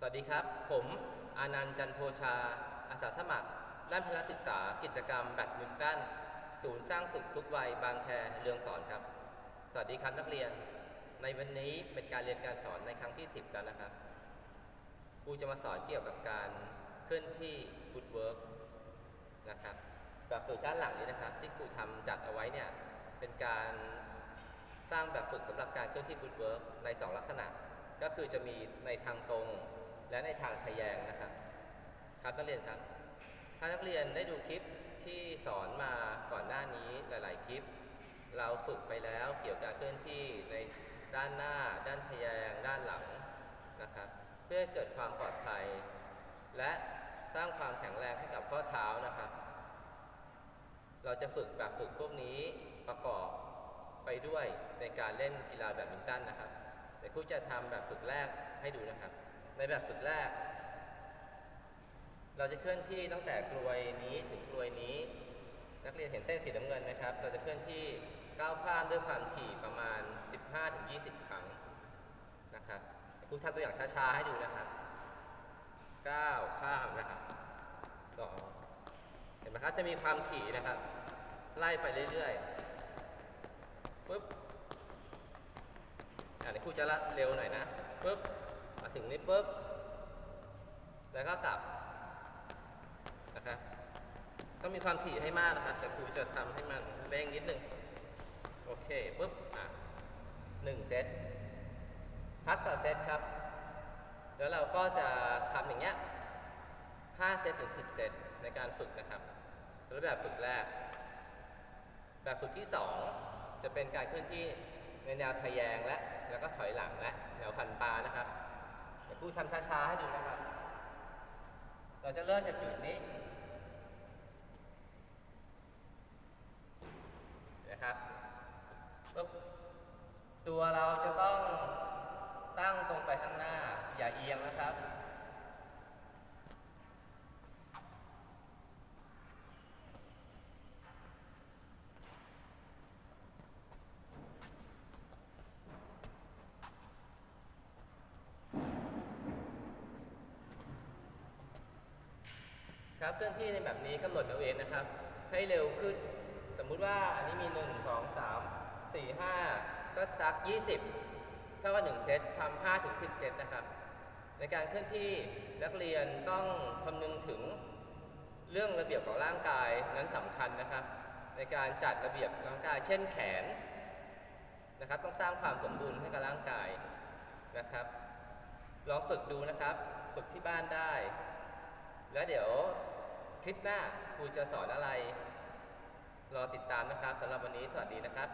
สวัสดีครับ ผมอานันต์จันโพชา อาสาสมัคร ด้านพละศึกษา กิจกรรมแบดมินตัน ศูนย์สร้างสุขทุกวัย บางแคเรืองสอนครับ สวัสดีครับนักเรียน ในวันนี้เป็นการเรียนการสอนในครั้งที่ 10 แล้วนะครับ ครูจะมาสอนเกี่ยวกับการเคลื่อนที่ฟุตเวิร์กนะครับแบบฝึกด้านหลังนี้นะครับ ที่ครูทำจัดเอาไว้เนี่ย เป็นการสร้างแบบฝึกสำหรับการเคลื่อนที่ฟุตเวิร์กใน 2 ลักษณะ ก็คือจะมีในทางตรงและในทางทะแยงนะครับ ครับนักเรียนครับ ถ้านักเรียนได้ดูคลิปที่สอนมาก่อนหน้านี้หลาย ๆ คลิป เราฝึกไปแล้วเกี่ยวกับเคลื่อนที่ในด้านหน้า ด้านทะแยง ด้านหลังนะครับ เพื่อเกิดความปลอดภัย และสร้างความแข็งแรงให้กับข้อเท้านะครับ เราจะฝึกแบบฝึกพวกนี้ประกอบไปด้วยในการเล่นกีฬาแบดมินตันนะครับ เดี๋ยวครูจะทำแบบฝึกแรกให้ดูนะครับ ในแบบฝึกแรก เราจะเคลื่อนที่ตั้งแต่กลวยนี้ถึงกลวยนี้ นักเรียนเห็นเส้นสีน้ำเงินไหมครับ เราจะเคลื่อนที่ก้าวข้ามด้วยความถี่ประมาณ 15-20 ครั้งนะครับครูทำตัวอย่างช้าๆให้ดูนะครับก้าวข้ามนะครับสองเห็นไหมครับจะมีความถี่นะครับ ไล่ไปเรื่อยๆปุ๊บ อะเดี๋ยวครูจะละเร็วหน่อยนะปุ๊บมาถึงนี้ปุ๊บแล้วก็กลับนะครับต้องมีความถี่ให้มากนะครับแต่ครูจะทำให้มันเร่งนิดนึงโอเคปุ๊บอะหนึ่งเซตพักต่อเซตครับ แล้วเราก็จะทำอย่างเงี้ย5เซตถึง10เซตในการฝึกนะครับสำหรับแบบฝึกแรก แบบฝึกที่2จะเป็นการเคลื่อนที่ ในแนวทะแยงและแล้วก็ถอยหลังและแนวฟันปลานะครับเดี๋ยวครูทำช้าๆให้ดูนะครับ เราจะเริ่มจากจุดนี้นะครับปุ๊บตัวเราจะต้องตั้งตรงไปข้างหน้าอย่าเอียงนะครับ ครับเคลื่อนที่ในแบบนี้กำหนดเอาเองนะครับ ให้เร็วขึ้น สมมุติว่าอันนี้มี 1 2 3 4 5 ก็ซัก 20 เท่ากับ1เซตทำ5ถึง10 เซตนะครับ ในการเคลื่อนที่นักเรียนต้องคำนึงถึงเรื่องระเบียบของร่างกายนั้นสำคัญนะครับ ในการจัดระเบียบร่างกายเช่นแขนนะครับ ต้องสร้างความสมดุลให้กับร่างกายนะครับ ลองฝึกดูนะครับ ฝึกที่บ้านได้ แล้วเดี๋ยวคลิปหน้าครูจะสอนอะไร รอติดตามนะครับสำหรับวันนี้สวัสดีนะครับ